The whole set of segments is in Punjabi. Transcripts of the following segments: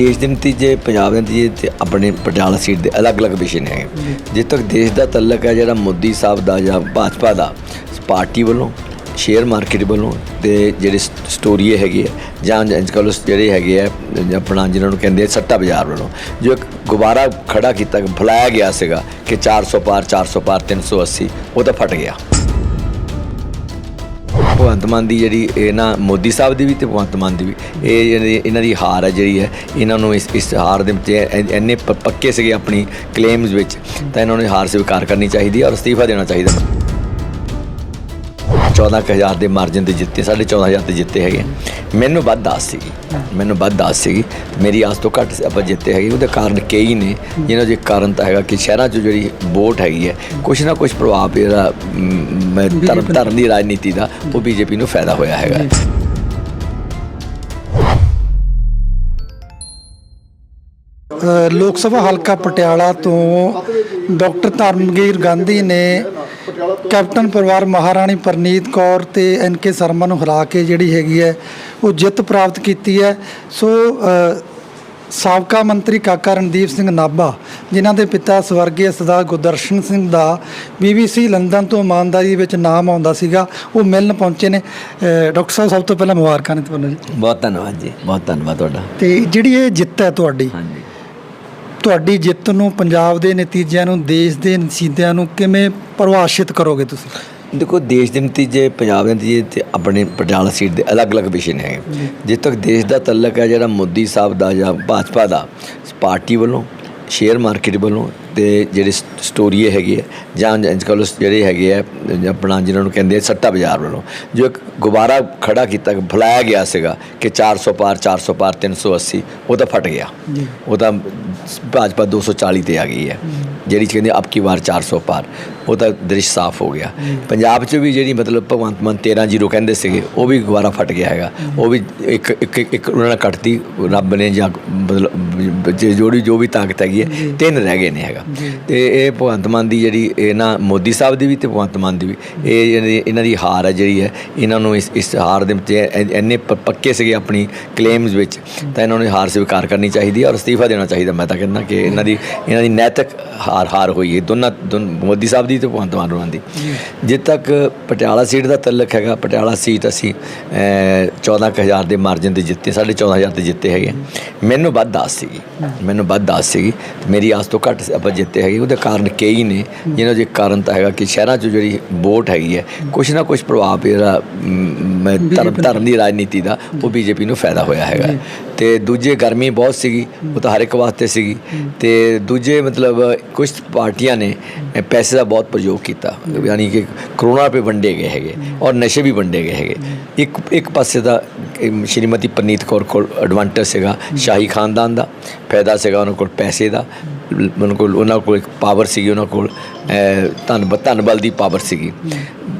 ਦੇਸ਼ ਦੇ ਨਤੀਜੇ, ਪੰਜਾਬ ਦੇ ਨਤੀਜੇ ਤੇ ਆਪਣੇ ਪਟਿਆਲਾ ਸੀਟ ਦੇ ਅਲੱਗ-ਅਲੱਗ ਵਿਸ਼ੇ ਨੇ ਜਿੱਥੇ ਤੱਕ ਦੇਸ਼ ਦਾ ਤਲਕ ਹੈ ਜਿਹੜਾ ਮੋਦੀ ਸਾਹਿਬ ਦਾ ਜਾਂ ਭਾਜਪਾ ਦਾ, ਪਾਰਟੀ ਵੱਲੋਂ ਸ਼ੇਅਰ ਮਾਰਕੀਟ ਵੱਲੋਂ ਤੇ ਜਿਹੜੇ ਸ- ਸਟੋਰੀਏ ਹੈਗੇ ਆ, ਜਾਂ ਅੱਜ ਕੱਲ੍ਹ ਜਿਹੜੇ ਹੈਗੇ ਆ ਆਪਣਾ ਜਿਹਨਾਂ ਨੂੰ ਕਹਿੰਦੇ ਆ ਸੱਟਾ ਬਾਜ਼ਾਰ ਵੱਲੋਂ, ਜੋ ਇੱਕ ਗੁਬਾਰਾ ਖੜਾ ਕੀਤਾ ਫਲਾਇਆ ਗਿਆ ਸੀਗਾ ਕਿ 400 ਪਾਰ 400 ਪਾਰ 380 ਉਹ ਤਾਂ ਫਟ ਗਿਆ। ਭਗਵੰਤ ਮਾਨ ਦੀ ਜਿਹੜੀ ਇਹ ਨਾ ਮੋਦੀ ਸਾਹਿਬ ਦੀ ਵੀ ਤੇ ਭਗਵੰਤ ਮਾਨ ਦੀ ਵੀ, ਇਹ ਜਿਹੜੀ ਇਹਨਾਂ ਦੀ ਹਾਰ ਹੈ ਜਿਹੜੀ ਹੈ, ਇਹਨਾਂ ਨੂੰ ਇਸ ਇਸ ਹਾਰ ਦੇ ਵਿੱਚ ਇੰਨੇ ਪ- ਪੱਕੇ ਸੀਗੇ ਆਪਣੀ ਕਲੇਮਸ ਵਿੱਚ, ਤਾਂ ਇਹਨਾਂ ਨੂੰ ਹਾਰ ਸਵੀਕਾਰ ਕਰਨੀ ਚਾਹੀਦੀ ਹੈ ਔਰ ਅਸਤੀਫਾ ਦੇਣਾ ਚਾਹੀਦਾ 14000 ਦੇ ਮਾਰਜਨ ਤੇ ਜਿੱਤੇ 14500 ਤੇ ਜਿੱਤੇ ਹੈਗੇ ਮੈਨੂੰ ਵੱਧ ਆਸ ਸੀਗੀ ਮੈਨੂੰ ਵੱਧ ਆਸ ਸੀਗੀ। ਮੇਰੀ ਆਸ ਤੋਂ ਘੱਟ ਆਪਾਂ ਜਿੱਤੇ ਹੈਗੇ ਉਹਦੇ ਕਾਰਨ ਕਈ ਨੇ ਜਿਹਨਾਂ ਦੇ ਕਾਰਨ ਤਾਂ ਹੈਗਾ ਕਿ ਸ਼ਹਿਰਾਂ 'ਚ ਜਿਹੜੀ ਵੋਟ ਹੈਗੀ ਹੈ ਕੁਛ ਨਾ ਕੁਛ ਪ੍ਰਭਾਵ ਇਹਦਾ ਮ, ਮੈਂ ਧਰਮ ਧਰਮ ਦੀ ਰਾਜਨੀਤੀ ਦਾ ਉਹ ਬੀਜੇਪੀ ਨੂੰ ਫਾਇਦਾ ਹੋਇਆ ਹੈਗਾ। ਲੋਕ ਸਭਾ ਹਲਕਾ ਪਟਿਆਲਾ ਤੋਂ ਡਾਕਟਰ ਧਰਮਗੀਰ ਗਾਂਧੀ ਨੇ ਕੈਪਟਨ ਪਰਿਵਾਰ ਮਹਾਰਾਣੀ ਪ੍ਰਨੀਤ ਕੌਰ ਤੇ ਐਨ ਕੇ ਸ਼ਰਮਾ ਨੂੰ ਹਰਾ ਕੇ ਜਿਹੜੀ ਹੈਗੀ ਹੈ ਉਹ ਜਿੱਤ ਪ੍ਰਾਪਤ ਕੀਤੀ ਹੈ। ਸੋ ਸਾਬਕਾ ਮੰਤਰੀ ਕਾਕਾ ਰਣਦੀਪ ਸਿੰਘ ਨਾਭਾ ਜਿਨ੍ਹਾਂ ਦੇ ਪਿਤਾ ਸਵਰਗੀ ਸਰਦਾਰ ਗੁਰਦਰਸ਼ਨ ਸਿੰਘ ਦਾ ਬੀਬੀਸੀ ਲੰਡਨ ਤੋਂ ਇਮਾਨਦਾਰੀ ਵਿੱਚ ਨਾਮ ਆਉਂਦਾ ਸੀਗਾ ਉਹ ਮਿਲਣ ਪਹੁੰਚੇ ਨੇ। ਅ, ਡਾਕਟਰ ਸਾਹਿਬ ਸਭ ਤੋਂ ਪਹਿਲਾਂ ਮੁਬਾਰਕਾਂ ਨੇ ਤੁਹਾਨੂੰ ਜੀ। ਬਹੁਤ ਧੰਨਵਾਦ ਜੀ ਬਹੁਤ ਧੰਨਵਾਦ ਤੁਹਾਡਾ। ਤੇ ਜਿਹੜੀ ਇਹ ਜਿੱਤ ਹੈ ਤੁਹਾਡੀ ਹਾਂਜੀ। ਤੁਹਾਡੀ ਜਿੱਤ ਨੂੰ ਪੰਜਾਬ ਦੇ ਨਤੀਜਿਆਂ ਨੂੰ, ਦੇਸ਼ ਦੇ ਨਤੀਜਿਆਂ ਨੂੰ ਕਿਵੇਂ ਪਰਿਭਾਸ਼ਿਤ ਕਰੋਗੇ ਤੁਸੀਂ? ਦੇਖੋ, ਦੇਸ਼ ਦੇ ਨਤੀਜੇ, ਪੰਜਾਬ ਦੇ ਨਤੀਜੇ ਤੇ ਆਪਣੇ ਪਟਿਆਲਾ ਸੀਟ ਦੇ ਅਲੱਗ-ਅਲੱਗ ਵਿਸ਼ੇ ਨੇ। ਜਿੱਥੇ ਤੱਕ ਦੇਸ਼ ਦਾ ਤਲਕ ਹੈ ਜਿਹੜਾ ਮੋਦੀ ਸਾਹਿਬ ਦਾ ਜਾਂ ਭਾਜਪਾ ਦਾ, ਪਾਰਟੀ ਵੱਲੋਂ ਸ਼ੇਅਰ ਮਾਰਕੀਟ ਵੱਲੋਂ ਤੇ ਜਿਹੜੇ ਸਟੋਰੀਏ ਹੈਗੇ ਆ ਜਾਂ ਅੱਜ ਕੱਲ੍ਹ ਜਿਹੜੇ ਹੈਗੇ ਆ ਆਪਣਾ ਜਿਹਨਾਂ ਨੂੰ ਕਹਿੰਦੇ ਆ ਸੱਟਾ ਬਾਜ਼ਾਰ ਵੱਲੋਂ ਜੋ ਇੱਕ ਗੁਬਾਰਾ ਖੜਾ ਕੀਤਾ ਫਲਾਇਆ ਗਿਆ ਸੀਗਾ ਕਿ 400 ਪਾਰ 400 ਪਾਰ 380 ਉਹ ਤਾਂ ਫਟ ਗਿਆ। ਉਹ ਤਾਂ ਭਾਜਪਾ 240 ਤੇ ਆ ਗਈ ਹੈ। ਜਿਹੜੀ ਕਹਿੰਦੇ ਅਬ ਕੀ ਵਾਰ 400 ਪਾਰ। ਉਹ ਤਾਂ ਦ੍ਰਿਸ਼ ਸਾਫ਼ ਹੋ ਗਿਆ। ਪੰਜਾਬ 'ਚ ਵੀ ਜਿਹੜੀ ਮਤਲਬ ਭਗਵੰਤ ਮਾਨ 13 ਜ਼ੀਰੋ ਕਹਿੰਦੇ ਸੀਗੇ ਉਹ ਵੀ ਦੁਬਾਰਾ ਫਟ ਗਿਆ ਹੈਗਾ। ਉਹ ਵੀ ਇੱਕ ਇੱਕ ਇੱਕ ਉਹਨਾਂ ਨੇ ਕੱਟਤੀ ਰੱਬ ਨੇ ਜਾਂ ਮਤਲਬ ਜੋੜੀ ਜੋ ਵੀ ਤਾਕਤ ਹੈਗੀ ਹੈ ਤਿੰਨ ਰਹਿ ਗਏ ਨੇ ਹੈਗਾ। ਤੇ ਇਹ ਭਗਵੰਤ ਮਾਨ ਦੀ ਜਿਹੜੀ ਇਹ ਨਾ ਮੋਦੀ ਸਾਹਿਬ ਦੀ ਵੀ ਤੇ ਭਗਵੰਤ ਮਾਨ ਦੀ ਵੀ। ਇਹ ਇਹਨਾਂ ਦੀ ਹਾਰ ਹੈ ਜਿਹੜੀ ਹੈ ਇਹਨਾਂ ਨੂੰ ਇਸ ਇਸ ਹਾਰ ਦੇ ਵਿੱਚ ਇੰਨੇ ਪੱਕੇ ਸੀਗੇ ਆਪਣੀ ਕਲੇਮਸ ਵਿੱਚ ਤਾਂ ਇਹਨਾਂ ਨੂੰ ਹਾਰ ਸਵੀਕਾਰ ਕਰਨੀ ਚਾਹੀਦੀ ਹੈ ਔਰ ਅਸਤੀਫਾ ਦੇਣਾ ਚਾਹੀਦਾ। ਮੈਂ ਤਾਂ ਕਹਿੰਦਾ ਕਿ ਇਹਨਾਂ ਦੀ ਇਹਨਾਂ ਦੀ ਨੈਤਿਕ ਹਾਰ ਹਾਰ ਹੋਈ ਹੈ। ਦੋਨਾਂ ਮੋਦੀ ਸਾਹਿਬ ਦੀ ਤੇ ਭਗਵੰਤ ਮਾਨ ਹੋਰਾਂ ਦੀ। ਜਿੱਥੇ ਤੱਕ ਪਟਿਆਲਾ ਸੀਟ ਦਾ ਤਲਕ ਹੈਗਾ ਪਟਿਆਲਾ ਸੀਟ ਅਸੀਂ ਅਹ, 14000 ਦੇ ਮਾਰਜਨ ਤੇ ਜਿੱਤੇ 14500 ਤੇ ਜਿੱਤੇ ਹੈਗੇ ਮੈਨੂੰ ਵੱਧ ਆਸ ਸੀਗੀ। ਮੈਨੂੰ ਵੱਧ ਆਸ ਸੀਗੀ। ਮੇਰੀ ਆਸ ਤੋਂ ਘੱਟ ਆਪਾਂ ਜਿੱਤੇ ਹੈਗੇ ਉਹਦੇ ਕਾਰਨ ਕਈ ਨੇ ਜਿਹਨਾਂ ਦੇ ਕਾਰਨ ਤਾਂ ਹੈਗਾ ਕਿ ਸ਼ਹਿਰਾਂ 'ਚ ਜਿਹੜੀ ਵੋਟ ਹੈਗੀ ਹੈ ਕੁਛ ਨਾ ਕੁਛ ਪ੍ਰਭਾਵ ਇਹਦਾ ਧਰਮ ਧਰਮ ਦੀ ਰਾਜਨੀਤੀ ਦਾ ਉਹ ਬੀਜੇਪੀ ਨੂੰ ਫਾਇਦਾ ਹੋਇਆ ਹੈਗਾ। ਤੇ ਦੂਜੇ ਗਰਮੀ ਬਹੁਤ ਸੀਗੀ ਉਹ ਤਾਂ ਹਰ ਇੱਕ ਵਾਸਤੇ ਸੀਗੀ। ਤੇ ਦੂਜੇ ਮਤਲਬ ਕੁਝ ਪਾਰਟੀਆਂ ਨੇ ਪੈਸੇ ਦਾ ਬਹੁਤ ਪ੍ਰਯੋਗ ਕੀਤਾ। ਯਾਨੀ ਕਿ ਕਰੋਨਾ ਰੁਪਏ ਵੰਡੇ ਗਏ ਹੈਗੇ ਔਰ ਨਸ਼ੇ ਵੀ ਵੰਡੇ ਗਏ ਹੈਗੇ। ਇੱਕ ਇੱਕ ਪਾਸੇ ਦਾ ਸ਼੍ਰੀਮਤੀ ਪ੍ਰਨੀਤ ਕੌਰ ਕੋਲ ਐਡਵਾਂਟੇਜ ਸੀਗਾ ਸ਼ਾਹੀ ਖਾਨਦਾਨ ਦਾ ਫਾਇਦਾ ਸੀਗਾ ਉਹਨਾਂ ਕੋਲ ਪੈਸੇ ਦਾ। ਉਹਨਾਂ ਕੋਲ ਉਹਨਾਂ ਕੋਲ ਇੱਕ ਪਾਵਰ ਸੀਗੀ ਉਹਨਾਂ ਕੋਲ ਧਨ ਧਨ ਬਲ ਦੀ ਪਾਵਰ ਸੀਗੀ।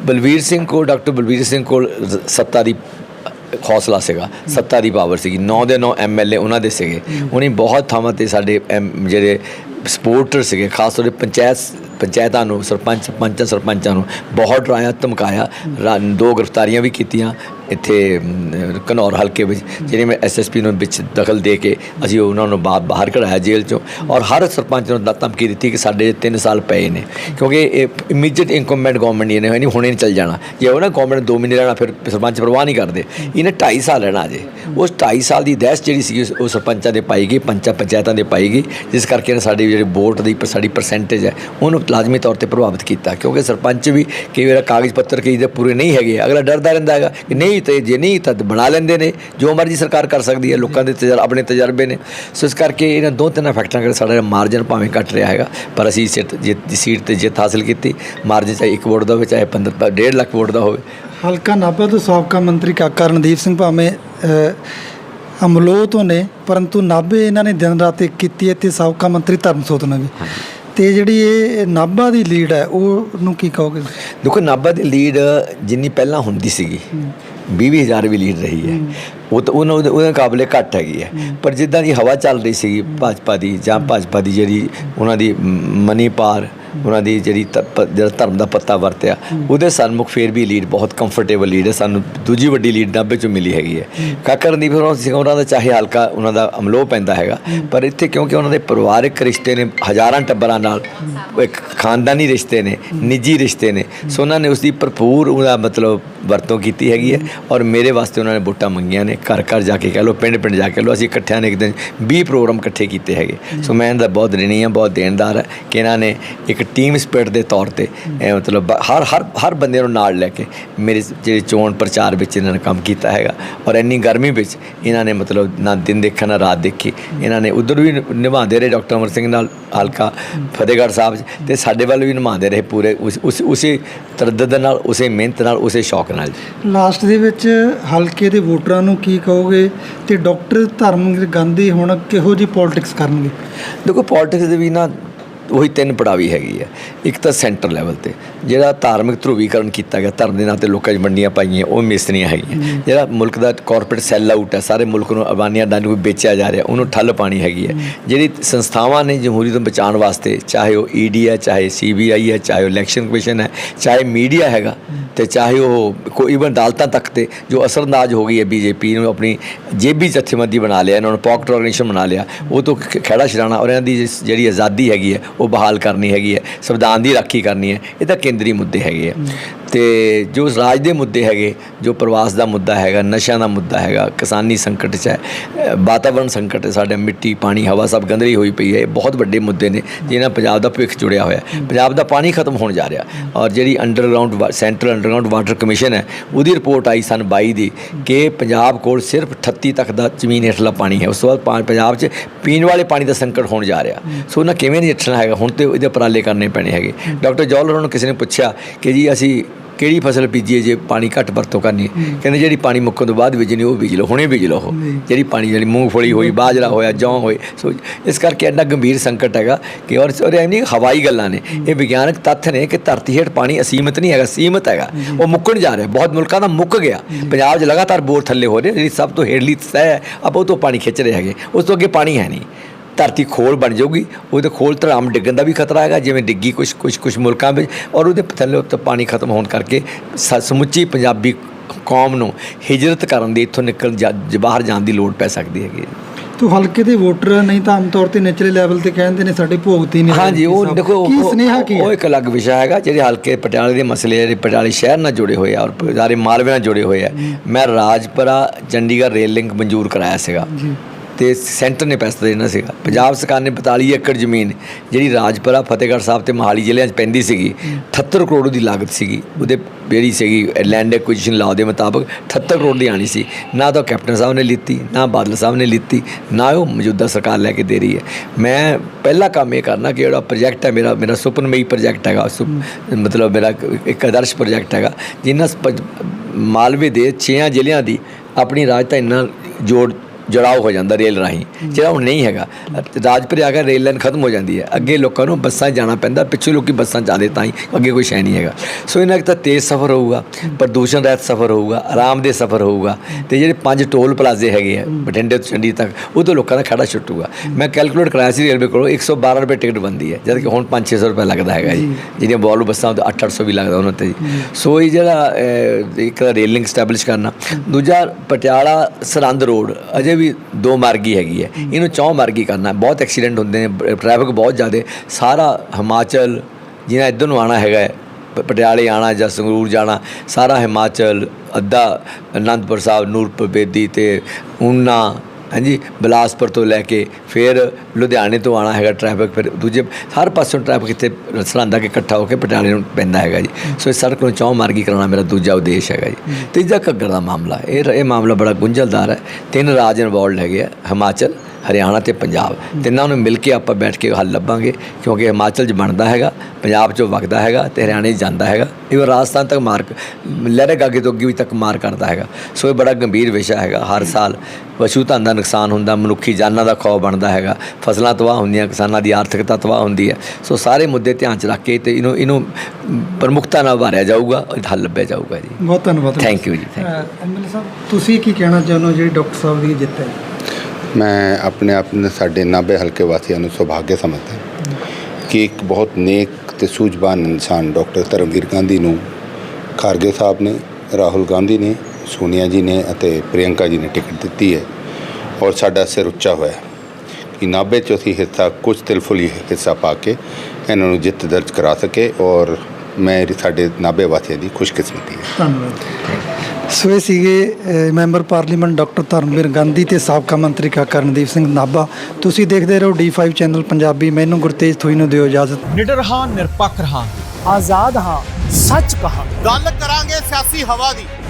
ਬਲਵੀਰ ਸਿੰਘ ਕੋਲ ਡਾਕਟਰ ਬਲਵੀਰ ਸਿੰਘ ਕੋਲ ਸੱਤਾ ਦੀ ਹੌਸਲਾ ਸੀਗਾ ਸੱਤਾ ਦੀ ਪਾਵਰ ਸੀਗੀ। 9 ਦੇ 9 ਐਮਐਲਏ ਉਹਨਾਂ ਦੇ ਸੀਗੇ। ਉਹਨੇ ਬਹੁਤ ਥਾਵਾਂ ਤੇ ਸਾਡੇ ਜਿਹੜੇ ਸਪੋਰਟਰ ਸੀਗੇ ਖਾਸ ਤੌਰ ਤੇ ਪੰਚਾਇਤ ਪੰਚਾਇਤਾਂ ਨੂੰ ਸਰਪੰਚ ਪੰਚਾਂ ਸਰਪੰਚਾਂ ਨੂੰ ਬਹੁਤ ਡਰਾਇਆ ਧਮਕਾਇਆ। ਰਾ- ਦੋ ਗ੍ਰਿਫਤਾਰੀਆਂ ਵੀ ਕੀਤੀਆਂ ਇੱਥੇ ਅਮ, ਘਨੌਰ ਹਲਕੇ ਵਿੱਚ ਜਿਹੜੇ ਮੈਂ ਐਸਐਸਪੀ ਨੂੰ ਵਿੱਚ ਦਖਲ ਦੇ ਕੇ ਅਸੀਂ ਉਹਨਾਂ ਨੂੰ ਬਾ ਬਾਹਰ ਕਢਾਇਆ ਜੇਲ੍ਹ ਚੋਂ। ਔਰ ਹਰ ਸਰਪੰਚ ਨੂੰ ਦ- ਧਮਕੀ ਦਿੱਤੀ ਕਿ ਸਾਡੇ 3 ਸਾਲ ਪਏ ਨੇ। ਕਿਉਂਕਿ ਇਹ ਇਮੀਡੀਏਟ ਇਨਕਮਬੈਂਟ ਗਵਰਨਮੈਂਟ ਇਹ ਨਹੀਂ ਹੁਣੇ ਨਹੀਂ ਚੱਲ ਜਾਣਾ। ਜੇ ਉਹ ਨਾ ਗਵਰਨਮੈਂਟ 2 ਮਹੀਨੇ ਰਹਿਣਾ ਫਿਰ ਸਰਪੰਚ ਪਰਵਾਹ ਨਹੀਂ ਕਰਦੇ। ਇਹਨੇ 2.5 ਸਾਲ ਰਹਿਣਾ ਅਜੇ। ਉਸ 2.5 ਸਾਲ ਦੀ ਦਹਿਸ਼ਤ ਜਿਹੜੀ ਸੀ ਉਹ ਸਰਪੰਚਾਂ ਦੇ ਪਾਈ ਗਈ ਪੰਚਾਂ ਪੰਚਾਇਤਾਂ ਦੇ ਪਾਈ ਗਈ ਜਿਸ ਕਰਕੇ ਇਹਨੇ ਸਾਡੀ ਜਿਹੜੀ ਵੋਟ ਦੀ ਪ- ਸਾਡੀ ਪਰਸੈਂਟੇਜ ਹੈ ਉਹਨੂੰ ਲਾਜ਼ਮੀ ਤੌਰ ਤੇ ਪ੍ਰਭਾਵਿਤ ਕੀਤਾ ਕਿਉਂਕਿ ਸਰਪੰਚ ਵੀ ਕਈ ਵਾਰ ਕਾਗਜ਼ ਪੱਤਰ ਕਈ ਦੇ ਪੂਰੇ ਨਹੀਂ ਹੈਗੇ ਅਗਲਾ ਡਰਦਾ ਰਹਿੰਦਾ ਹੈਗਾ ਕਿ ਨਹੀਂ ਤੇ ਜੇ ਨਹੀਂ ਤਾਂ ਬਣਾ ਲੈਂਦੇ ਨੇ ਜੋ ਮਰਜ਼ੀ ਸਰਕਾਰ ਕਰ ਸਕਦੀ ਹੈ ਲੋਕਾਂ ਦੇ ਤਜਰ ਆਪਣੇ ਤਜਰਬੇ ਨੇ। ਸੋ ਇਸ ਕਰਕੇ ਇਹਨਾਂ ਦੋ ਤਿੰਨ ਫੈਕਟਰਾਂ ਕਰਕੇ ਸਾਡਾ ਮਾਰਜਨ ਭਾਵੇਂ ਘਟ ਰਿਹਾ ਹੈਗਾ ਪਰ ਅਸੀਂ ਸੀਟ ਤੇ ਜਿੱਤ ਹਾਸਲ ਕੀਤੀ। ਮਾਰਜਨ ਚਾਹੇ ਇੱਕ ਵੋਟ ਦਾ ਹੋਵੇ ਚਾਹੇ 15 1.5 ਲੱਖ ਵੋਟ ਦਾ ਹੋਵੇ। ਹਲਕਾ ਨਾਭਾ ਤੋਂ ਸਾਬਕਾ ਮੰਤਰੀ ਕਾਕਾ ਰਣਦੀਪ ਸਿੰਘ ਭਾਵੇਂ ਅ, ਅਮਲੋਹ ਤੋਂ ਨੇ ਪਰੰਤੂ ਨਾਭੇ ਇਹਨਾਂ ਨੇ ਦਿਨ ਰਾਤ ਕੀਤੀ ਹੈ ਤੇ ਸਾਬਕਾ ਮੰਤਰੀ ਧਰਮਸੋਤ ਨੇ ਵੀ। ਤੇ ਜਿਹੜੀ ਇਹ ਨਾਭਾ ਦੀ ਲੀਡ ਹੈ ਉਹ ਨੂੰ ਕੀ ਕਹੋਗੇ? ਦੇਖੋ ਨਾਭਾ ਦੀ ਲੀਡ ਜਿੰਨੀ ਪਹਿਲਾਂ ਹੁੰਦੀ ਸੀਗੀ 20000 ਵੀ ਲੀਡ ਰਹੀ ਹੈ। ਉਹ ਤਾਂ ਉਹਨਾਂ ਉਹਦੇ ਕਾਬਲੇ ਘੱਟ ਹੈਗੀ ਹੈ। ਪਰ ਜਿੱਦਾਂ ਦੀ ਹਵਾ ਚੱਲ ਰਹੀ ਸੀਗੀ ਭਾਜਪਾ ਦੀ ਜਾਂ ਭਾਜਪਾ ਦੀ ਜਿਹੜੀ ਉਹਨਾਂ ਦੀ ਮ- ਮਨੀ ਪਾਰ ਉਹਨਾਂ ਦੀ ਜਿਹੜੀ ਜਿਹੜਾ ਧਰਮ ਦਾ ਪੱਤਾ ਵਰਤਿਆ ਉਹਦੇ ਸਨਮੁਖ ਫੇਰ ਵੀ ਲੀਡ ਬਹੁਤ ਕੰਫਰਟੇਬਲ ਲੀਡ ਹੈ ਸਾਨੂੰ ਦੂਜੀ ਵੱਡੀ ਲੀਡ 90 ਚੋਂ ਮਿਲੀ ਹੈਗੀ ਹੈ। ਕਾਕਰ ਦੀ ਫਿਰ ਉਹਨਾਂ ਉਹਨਾਂ ਦਾ ਚਾਹੇ ਹਲਕਾ ਉਹਨਾਂ ਦਾ ਅਮਲੋ ਪੈਂਦਾ ਹੈਗਾ ਪਰ ਇੱਥੇ ਕਿਉਂਕਿ ਉਹਨਾਂ ਦੇ ਪਰਿਵਾਰਕ ਰਿਸ਼ਤੇ ਨੇ ਹਜ਼ਾਰਾਂ ਟੱਬਰਾਂ ਨਾਲ ਇੱਕ ਖਾਨਦਾਨੀ ਰਿਸ਼ਤੇ ਨੇ ਨਿੱਜੀ ਰਿਸ਼ਤੇ ਨੇ ਸੋ ਉਹਨਾਂ ਨੇ ਉਸ ਦੀ ਭਰਪੂਰ ਉਹਦਾ ਮਤਲਬ ਵਰਤੋਂ ਕੀਤੀ ਹੈਗੀ ਹੈ ਔਰ ਮੇਰੇ ਵਾਸਤੇ ਉਹਨਾਂ ਨੇ ਵੋਟਾਂ ਮੰਗੀਆਂ ਨੇ ਘਰ ਘਰ ਜਾ ਕੇ ਕਹਿ ਲਓ ਪਿੰਡ ਪਿੰਡ ਜਾ ਕੇ ਲਓ ਅਸੀਂ ਇਕੱਠਿਆਂ ਨੇ ਇੱਕ ਦਿਨ 20 ਪ੍ਰੋਗਰਾਮ ਇਕੱਠੇ ਕੀਤੇ ਹੈਗੇ। ਸੋ ਮੈਂ ਇਹਨਾਂ ਦਾ ਬਹੁਤ ਰਿਣੀ ਹਾਂ ਬਹੁਤ ਦੇਣਦਾਰ ਹੈ ਕਿ ਇਹਨਾਂ ਨੇ ਇੱਕ ਟੀਮ ਸਪਿਰਿਟ ਦੇ ਤੌਰ ਤੇ ਮਤਲਬ ਹਰ ਹਰ ਹਰ ਬੰਦੇ ਨੂੰ ਨਾਲ ਲੈ ਕੇ ਮੇਰੇ ਜਿਹੜੇ ਚੋਣ ਪ੍ਰਚਾਰ ਵਿੱਚ ਇਹਨਾਂ ਨੇ ਕੰਮ ਕੀਤਾ ਹੈਗਾ। ਔਰ ਇੰਨੀ ਗਰਮੀ ਵਿੱਚ ਇਹਨਾਂ ਨੇ ਮਤਲਬ ਨਾ ਦਿਨ ਦੇਖਿਆ ਨਾ ਰਾਤ ਦੇਖੀ। ਇਹਨਾਂ ਨੇ ਉਧਰ ਵੀ ਨਿਭਾਉਂਦੇ ਰਹੇ ਡਾਕਟਰ ਅਮਰ ਸਿੰਘ ਨਾਲ ਹਲਕਾ ਫਤਿਹਗੜ੍ਹ ਸਾਹਿਬ ਤੇ ਸਾਡੇ ਵੱਲ ਵੀ ਨਿਭਾਉਂਦੇ ਰਹੇ ਪੂਰੇ ਉਸ- ਉਸੇ ਤਰੱਦਦ ਨਾਲ ਉਸੇ ਮਿਹਨਤ ਨਾਲ ਉਸੇ ਸ਼ੌਕ ਨਾਲ ਲਾਸਟ ਦੇ ਵਿੱਚ ਹਲਕੇ ਦੇ ਵੋਟਰਾਂ ਨੂੰ ਕੀ ਕਹੋਗੇ ਤੇ ਡਾਕਟਰ ਧਰਮਵੀਰ ਗਾਂਧੀ ਹੁਣ ਕਿਹੋ ਜੀ ਪੋਲਿਟਿਕਸ ਕਰਨਗੇ? ਦੇਖੋ ਪੋਲਿਟਿਕਸ ਦੇ ਵੀ ਨਾ ਉਹੀ ਤਿੰਨ ਪੜਾਵੀ ਹੈਗੀ ਹੈ ਇੱਕ ਤਾਂ ਸੈਂਟਰ ਲੈਵਲ ਤੇ ਜਿਹੜਾ ਧਾਰਮਿਕ ਧਰੂਵੀਕਰਨ ਕੀਤਾ ਗਿਆ ਧਰਮ ਦੇ ਨਾਂ ਤੇ ਲੋਕਾਂ 'ਚ ਮੰਡੀਆਂ ਪਾਈਆਂ ਉਹ ਮਿਸਰੀਆਂ ਹੈਗੀਆਂ। ਜਿਹੜਾ ਮੁਲਕ ਦਾ ਕਾਰਪੋਰੇਟ ਸੈੱਲ ਆਊਟ ਹੈ ਸਾਰੇ ਮੁਲਕ ਨੂੰ ਅਬਾਨੀਆਂ ਦਾ ਨੂੰ ਵੇਚਿਆ ਜਾ ਰਿਹਾ ਉਹਨੂੰ ਠੱਲ ਪਾਣੀ ਹੈਗੀ ਹੈ। ਜਿਹੜੀ ਸੰਸਥਾਵਾਂ ਨੇ ਜਮਹੂਰੀ ਤੋਂ ਬਚਾਉਣ ਵਾਸਤੇ ਚਾਹੇ ਉਹ ਈਡੀ ਹੈ ਚਾਹੇ ਸੀਬੀਆਈ ਹੈ ਚਾਹੇ ਇਲੈਕਸ਼ਨ ਕਮਿਸ਼ਨ ਹੈ ਚਾਹੇ ਮੀਡੀਆ ਹੈਗਾ ਤੇ ਚਾਹੇ ਉਹ ਕੋਈ ਇਵਨ ਅਦਾਲਤਾਂ ਤੱਕ ਤੇ ਜੋ ਅਸਰਅੰਦਾਜ਼ ਹੋ ਗਈ ਹੈ ਬੀਜੇਪੀ ਨੂੰ ਆਪਣੀ ਜੇਬੀ ਜਥੇਬੰਦੀ ਬਣਾ ਲਿਆ, ਇਹਨਾਂ ਨੂੰ ਪਾਕਟ ਆਰਗੇਨਾਈਜੇਸ਼ਨ ਬਣਾ ਲਿਆ, ਉਹ ਤੋਂ ਖ- ਖਹਿੜਾ ਛਡਾਉਣਾ, ਔਰ ਇਹਨਾਂ ਦੀ ਜਿਹੜੀ ਆਜ਼ਾਦੀ ਹੈਗੀ ਹੈ, ਉਹ ਬਹਾਲ ਕਰਨੀ ਹੈਗੀ ਹੈ, ਸੰਵਿਧਾਨ ਦੀ ਰਾਖੀ ਕਰਨੀ ਹੈ, ਇਹ ਤਾਂ ਕੇਂਦਰੀ ਮੁੱਦੇ ਹੈਗੇ ਆ। ਤੇ ਜੋ ਰਾਜ ਦੇ ਮੁੱਦੇ ਹੈਗੇ ਜੋ ਪ੍ਰਵਾਸ ਦਾ ਮੁੱਦਾ ਹੈਗਾ ਨਸ਼ਿਆਂ ਦਾ ਮੁੱਦਾ ਹੈਗਾ ਕਿਸਾਨੀ ਸੰਕਟ 'ਚ ਹੈ ਅ, ਵਾਤਾਵਰਣ ਸੰਕਟ ਹੈ ਸਾਡੇ ਮਿੱਟੀ ਪਾਣੀ ਹਵਾ ਸਭ ਗੰਦਲੀ ਹੋਈ ਪਈ ਹੈ ਇਹ ਬਹੁਤ ਵੱਡੇ ਮੁੱਦੇ ਨੇ ਜਿਨ੍ਹਾਂ ਪੰਜਾਬ ਦਾ ਭਵਿੱਖ ਜੁੜਿਆ ਹੋਇਆ ਪੰਜਾਬ ਦਾ ਪਾਣੀ ਖਤਮ ਹੋਣ ਜਾ ਰਿਹਾ ਔਰ ਜਿਹੜੀ underground central underground water commission ਹੈ ਉਹਦੀ ਰਿਪੋਰਟ ਆਈ ਸਨ 22 ਦੀ ਕਿ ਪੰਜਾਬ ਕੋਲ ਸਿਰਫ 38 ਤੱਕ ਦਾ ਜ਼ਮੀਨ ਹੇਠਲਾ ਪਾਣੀ ਹੈ। ਉਸ ਤੋਂ ਬਾਅਦ ਪਾ- ਪੰਜਾਬ 'ਚ ਪੀਣ ਵਾਲੇ ਪਾਣੀ ਦਾ ਸੰਕਟ ਹੋਣ ਜਾ ਰਿਹਾ ਸੋ ਉਹਨਾਂ ਕਿਵੇਂ ਨਜਿੱਠਣਾ ਹੈਗਾ ਹੁਣ ਤੇ ਇਹਦੇ ਉਪਰਾਲੇ ਕਰਨੇ ਪੈਣੇ ਹੈਗੇ। ਡਾਕਟਰ ਜੌਲ ਉਹਨਾਂ ਨੂੰ ਕਿਸੇ ਨੇ ਪੁੱਛਿਆ ਕਿ ਜੀ ਅਸੀਂ ਕਿਹੜੀ ਫਸਲ ਬੀਜੀਏ ਜੇ ਪਾਣੀ ਘੱਟ ਵਰਤੋਂ ਕਰਨੀ ਕਹਿੰਦੇ ਜਿਹੜੀ ਪਾਣੀ ਮੁੱਕਣ ਤੋਂ ਬਾਅਦ ਬੀਜਣੀ ਉਹ ਬੀਜ ਲਓ ਹੁਣੇ ਬੀਜ ਲਓ ਉਹ। ਜਿਹੜੀ ਪਾਣੀ ਜਿਹੜੀ ਮੂੰਗਫਲੀ ਹੋਈ ਬਾਜਰਾ ਹੋਇਆ ਜੌਂ ਹੋਏ ਸੋ ਇਸ ਕਰਕੇ ਐਡਾ ਗੰਭੀਰ ਸੰਕਟ ਹੈਗਾ ਕਿ ਔਰ ਔਰ ਇਹ ਨਹੀਂ ਹਵਾਈ ਗੱਲਾਂ ਨੇ। ਇਹ ਵਿਗਿਆਨਕ ਤੱਥ ਨੇ ਕਿ ਧਰਤੀ ਹੇਠ ਪਾਣੀ ਅਸੀਮਿਤ ਨਹੀਂ ਹੈਗਾ ਸੀਮਿਤ ਹੈਗਾ। ਉਹ ਮੁੱਕਣ ਜਾ ਰਿਹਾ ਬਹੁਤ ਮੁਲਕਾਂ ਦਾ ਮੁੱਕ ਗਿਆ। ਪੰਜਾਬ 'ਚ ਲਗਾਤਾਰ ਬੋਰ ਥੱਲੇ ਹੋ ਰਹੇ ਜਿਹੜੀ ਸਭ ਤੋਂ ਹੇਠਲੀ ਸਤਹ ਹੈ ਆਪਾਂ ਉਹ ਤੋਂ ਪਾਣੀ ਖਿੱਚ ਰਹੇ ਹੈਗੇ। ਉਸ ਤੋਂ ਅੱਗੇ ਪਾਣੀ ਹੈ ਨਹੀਂ। ਧਰਤੀ ਖੋਲ ਬਣ ਜਾਊਗੀ ਉਹਦੇ ਖੋਲ ਧਰਾਮ ਡਿੱਗਣ ਦਾ ਵੀ ਖਤਰਾ ਹੈਗਾ ਜਿਵੇਂ ਡਿੱਗੀ ਕੁਝ ਕੁਝ ਕੁਝ ਮੁਲਕਾਂ ਵਿੱਚ ਔਰ ਉਹਦੇ ਥੱਲੇ ਉੱਤੇ ਪਾਣੀ ਖਤਮ ਹੋਣ ਕਰਕੇ ਸਮੁੱਚੀ ਪੰਜਾਬੀ ਕੌਮ ਨੂੰ ਹਿਜਰਤ ਕਰਨ ਦੀ ਇੱਥੋਂ ਨਿਕਲ ਬਾਹਰ ਜਾਣ ਦੀ ਲੋੜ ਪੈ ਸਕਦੀ ਹੈਗੀ ਤੋ ਹਲਕੇ ਦੇ ਵੋਟਰ ਨਹੀਂ ਤਾਂ ਆਮ ਤੌਰ ਤੇ ਨਿਚਲੇ ਲੈਵਲ ਤੇ ਕਹਿੰਦੇ ਨੇ ਸਾਡੇ ਭੋਗਤੀ ਨਹੀਂ ਹਾਂਜੀ ਉਹ ਦੇਖੋ ਕੀ ਸੁਨੇਹਾ ਕੀ ਉਹ ਇੱਕ ਅਲੱਗ ਵਿਸ਼ਾ ਹੈਗਾ ਜਿਹੜੇ ਹਲਕੇ ਪਟਿਆਲੇ ਦੇ ਮਸਲੇ ਜਿਹੜੇ ਪਟਿਆਲੇ ਸ਼ਹਿਰ ਨਾਲ ਜੁੜੇ ਹੋਏ ਆ ਔਰ ਸਾਰੇ ਮਾਲਵੇ ਨਾਲ ਜੁੜੇ ਹੋਏ ਆ। ਮੈਂ ਰਾਜਪੁਰਾ ਚੰਡੀਗੜ੍ਹ ਰੇਲ ਲਿੰਕ ਮਨਜ਼ੂਰ ਕਰਾਇਆ ਸੀਗਾ। ਜੀ। ਤੇ ਸੈਂਟਰ ਨੇ ਪੈਸਾ ਦੇਣਾ ਸੀਗਾ। ਪੰਜਾਬ ਸਰਕਾਰ ਨੇ 42 ਏਕੜ ਜ਼ਮੀਨ, ਜਿਹੜੀ ਰਾਜਪੁਰਾ, ਫਤਿਹਗੜ੍ਹ ਸਾਹਿਬ ਤੇ ਮੋਹਾਲੀ ਜ਼ਿਲ੍ਹਿਆਂ 'ਚ ਪੈਂਦੀ ਸੀਗੀ 78 ਕਰੋੜ ਦੀ ਲਾਗਤ ਸੀਗੀ। ਉਹਦੇ ਜਿਹੜੀ ਸੀਗੀ ਲੈਂਡ ਐਕੁਜੀਸ਼ਨ ਲਾਅ ਦੇ ਮੁਤਾਬਕ 78 ਕਰੋੜ ਦੀ ਆਣੀ ਸੀ। ਨਾ ਤਾਂ ਕੈਪਟਨ ਸਾਹਿਬ ਨੇ ਲਿੱਤੀ, ਨਾ ਬਾਦਲ ਸਾਹਿਬ ਨੇ ਲਿੱਤੀ, ਨਾ ਉਹ ਮੌਜੂਦਾ ਸਰਕਾਰ ਲੈ ਕੇ ਦੇ ਰਹੀ ਹੈ। ਮੈਂ ਪਹਿਲਾ ਕੰਮ ਇਹ ਕਰਨਾ ਕਿ ਜਿਹੜਾ ਪ੍ਰੋਜੈਕਟ ਹੈ ਮੇਰਾ ਮੇਰਾ ਸੁਪਨਮਈ ਪ੍ਰੋਜੈਕਟ ਹੈਗਾ ਸੁਪ- ਮਤਲਬ ਮੇਰਾ ਇੱਕ- ਆਦਰਸ਼ ਪ੍ਰੋਜੈਕਟ ਹੈਗਾ ਜਿਨ੍ਹਾਂ ਮਾਲਵੇ ਦੇ 6 ਜ਼ਿਲ੍ਹਿਆਂ ਦੀ ਆਪਣੀ ਰਾਜਧਾਨੀ ਨਾਲ ਜੋੜ ਜੁੜਾਓ ਹੋ ਜਾਂਦਾ ਰੇਲ ਰਾਹੀਂ, ਜਿਹੜਾ ਹੁਣ ਨਹੀਂ ਹੈਗਾ। ਰਾਜਪੁਰੇ ਆ ਕੇ ਰੇਲ ਲਾਈਨ ਖਤਮ ਹੋ ਜਾਂਦੀ ਹੈ। ਅੱਗੇ ਲੋਕਾਂ ਨੂੰ ਬੱਸਾਂ 'ਚ ਜਾਣਾ ਪੈਂਦਾ, ਪਿੱਛੇ ਲੋਕੀ ਬੱਸਾਂ 'ਚ ਜਾਂਦੇ ਤਾਂ ਹੀ ਅੱਗੇ ਕੋਈ ਸ਼ੈ ਨਹੀਂ ਹੈਗਾ। ਸੋ ਇਹਨਾਂ ਇੱਕ ਤਾਂ ਤੇਜ਼ ਸਫ਼ਰ ਹੋਊਗਾ, ਪ੍ਰਦੂਸ਼ਣ ਰਹਿਤ ਸਫ਼ਰ ਹੋਊਗਾ ਆਰਾਮਦੇਹ ਸਫ਼ਰ ਹੋਊਗਾ ਤੇ ਜਿਹੜੇ ਪੰਜ ਟੋਲ ਪਲਾਜ਼ੇ ਹੈਗੇ ਆ, ਬਠਿੰਡੇ ਤੋਂ ਚੰਡੀ ਤੱਕ, ਉਹ ਤੋਂ ਲੋਕਾਂ ਦਾ ਖੜਾ ਛੁੱਟੂਗਾ। ਮੈਂ ਕੈਲਕੂਲੇਟ ਕਰਾਇਆ ਸੀ ਰੇਲਵੇ ਕੋਲੋਂ 112 ਰੁਪਏ ਟਿਕਟ ਬੰਦੀ ਹੈ, ਜਦ ਕਿ ਹੁਣ 5-600 ਰੁਪਏ ਲੱਗਦਾ ਹੈਗਾ ਜੀ। ਜਿਹੜੀਆਂ ਬੋਲੂ ਬੱਸਾਂ, ਉਹ 8-800 ਵੀ ਲੱਗਦਾ ਉਹਨਾਂ ਤੇ ਜੀ। ਸੋ ਇਹ ਜਿਹੜਾ ਇੱਕ ਤਾਂ ਰੇਲ ਲਿੰਕ ਸਟੈਬਲਿਸ਼ ਕਰਨਾ। ਦੂਜਾ, ਪਟਿਆਲਾ ਸਰੰਦ ਰੋਡ, ਅਜੇ ਵੀ ਦੋ ਮਾਰਗੀ ਹੈਗੀ ਹੈ। ਇਹਨੂੰ ਚੌਂ ਮਾਰਗੀ ਕਰਨਾ ਬਹੁਤ ਐਕਸੀਡੈਂਟ ਹੁੰਦੇ ਨੇ ਟ੍ਰੈਫਿਕ ਬਹੁਤ ਜ਼ਿਆਦਾ। ਸਾਰਾ ਹਿਮਾਚਲ ਜਿਹਨਾਂ ਇੱਧਰ ਨੂੰ ਆਣਾ ਹੈਗਾ ਪਟਿਆਲੇ ਆਣਾ ਜਾਂ ਸੰਗਰੂਰ ਜਾਣਾ, ਸਾਰਾ ਹਿਮਾਚਲ, ਅੱਧਾ ਅਨੰਦਪੁਰ ਸਾਹਿਬ, ਨੂਰਪੁਰ, ਬੇਦੀ ਤੇ ਊਨਾ ਹਾਂਜੀ ਬਿਲਾਸਪੁਰ ਤੋਂ ਲੈ ਕੇ ਫਿਰ ਲੁਧਿਆਣੇ ਤੋਂ ਆਣਾ ਹੈਗਾ ਟ੍ਰੈਫਿਕ ਫਿਰ ਦੂਜੇ ਹਰ ਪਾਸੋਂ ਟ੍ਰੈਫਿਕ ਇੱਥੇ ਸਰਹੰਦ ਆ ਕੇ ਇਕੱਠਾ ਹੋ ਕੇ ਪਟਿਆਲੇ ਨੂੰ ਪੈਂਦਾ ਹੈਗਾ ਜੀ। ਸੋ ਇਸ ਸੜਕ ਨੂੰ ਚੌਂ ਮਾਰਗੀ ਕਰਾਉਣਾ ਮੇਰਾ ਦੂਜਾ ਉਦੇਸ਼ ਹੈਗਾ ਜੀ। ਤੀਜਾ ਘੱਗਰ ਦਾ ਮਾਮਲਾ ਇਹ ਇਹ ਮਾਮਲਾ ਬੜਾ ਗੁੰਝਲਦਾਰ ਹੈ। ਤਿੰਨ ਰਾਜ ਇਨਵੋਲਡ ਹੈਗੇ ਆ ਹਿਮਾਚਲ ਹਰਿਆਣਾ ਤੇ ਪੰਜਾਬ। ਤਿੰਨਾਂ ਨੂੰ ਮਿਲ ਕੇ ਆਪਾਂ ਬੈਠ ਕੇ ਹੱਲ ਲੱਭਾਂਗੇ ਕਿਉਂਕਿ ਹਿਮਾਚਲ 'ਚ ਬਣਦਾ ਹੈਗਾ ਪੰਜਾਬ 'ਚੋਂ ਵਗਦਾ ਹੈਗਾ ਤੇ ਹਰਿਆਣੇ 'ਚ ਜਾਂਦਾ ਹੈਗਾ। ਇਹ ਰਾਜਸਥਾਨ ਤੱਕ ਮਾਰ ਲਹਿਰੇ ਅੱਗੇ ਤੋਂ ਅੱਗੇ ਵੀ ਤੱਕ ਮਾਰ ਕਰਦਾ ਹੈਗਾ। ਸੋ ਇਹ ਬੜਾ ਗੰਭੀਰ ਵਿਸ਼ਾ ਹੈਗਾ। ਹਰ ਸਾਲ ਪਸ਼ੂ ਧਨ ਦਾ ਨੁਕਸਾਨ ਹੁੰਦਾ ਮਨੁੱਖੀ ਜਾਨਾਂ ਦਾ ਖੌਫ ਬਣਦਾ ਹੈਗਾ। ਫਸਲਾਂ ਤਬਾਹ ਹੁੰਦੀਆਂ ਕਿਸਾਨਾਂ ਦੀ ਆਰਥਿਕਤਾ ਤਬਾਹ ਹੁੰਦੀ ਹੈ। ਸੋ ਸਾਰੇ ਮੁੱਦੇ ਧਿਆਨ 'ਚ ਰੱਖ ਕੇ ਤੇ ਇਹਨੂੰ ਇਹਨੂੰ ਪ੍ਰਮੁਖਤਾ ਨਾਲ ਉਭਾਰਿਆ ਜਾਊਗਾ ਹੱਲ ਲੱਭਿਆ ਜਾਊਗਾ ਜੀ। ਬਹੁਤ ਧੰਨਵਾਦ। ਥੈਂਕ ਯੂ ਜੀ you. ਐਮਐਲਏ ਸਾਹਿਬ ਤੁਸੀਂ ਕੀ ਕਹਿਣਾ ਚਾਹੁੰਦੇ ਹੋ ਜਿਹੜੀ ਡਾਕਟਰ ਸਾਹਿਬ ਦੀ ਜਿੱਤ ਹੈ? ਮੈਂ ਆਪਣੇ ਆਪ ਨੂੰ, ਸਾਡੇ ਨਾਭੇ ਹਲਕੇ ਵਾਸੀਆਂ ਨੂੰ ਸੁਭਾਗਿਆ ਸਮਝਦਾ ਕਿ ਇੱਕ ਬਹੁਤ ਨੇਕ ਤੇ ਸੂਝਵਾਨ ਇਨਸਾਨ ਡਾਕਟਰ ਧਰਮਵੀਰ ਗਾਂਧੀ ਨੂੰ ਖਾਰਗੇ ਸਾਹਿਬ ਨੇ, ਰਾਹੁਲ ਗਾਂਧੀ ਨੇ, ਸੋਨੀਆ ਜੀ ਨੇ ਅਤੇ ਪ੍ਰਿਯੰਕਾ ਜੀ ਨੇ ਟਿਕਟ ਦਿੱਤੀ ਹੈ ਔਰ ਸਾਡਾ ਸਿਰ ਉੱਚਾ ਹੋਇਆ ਕਿ ਨਾਭੇ 'ਚ ਅਸੀਂ ਹਿੱਸਾ, ਕੁਝ ਤਿਲਫੁਲੀ ਹਿੱਸਾ ਪਾ ਕੇ ਇਹਨਾਂ ਨੂੰ ਜਿੱਤ ਦਰਜ ਕਰਾ ਸਕੇ ਔਰ ਮੈਂ ਸਾਡੇ ਨਾਭੇ ਵਾਸੀਆਂ ਦੀ ਖੁਸ਼ਕਿਸਮਤੀ ਹੈ। ਧੰਨਵਾਦ। ਸੋ ਇਹ ਸੀਗੇ member parliament doctor Dharamvir Gandhi ਤੇ ਸਾਬਕਾ ਮੰਤਰੀ ਕਾਕਾ ਰਣਦੀਪ ਸਿੰਘ ਨਾਭਾ। ਤੁਸੀਂ ਦੇਖਦੇ ਰਹੋ D5 ਚੈਨਲ ਪੰਜਾਬੀ। ਮੈਨੂੰ ਗੁਰਤੇਜ ਥੋਈ ਨੂੰ ਦਿਓ ਇਜਾਜ਼ਤ। ਨਿਡਰ ਹਾਂ ਨਿਰਪੱਖ ਹਾਂ ਆਜ਼ਾਦ ਹਾਂ ਸੱਚ ਕਹਾਂ। ਗੱਲ ਕਰਾਂਗੇ ਸਿਆਸੀ ਹਵਾ ਦੀ।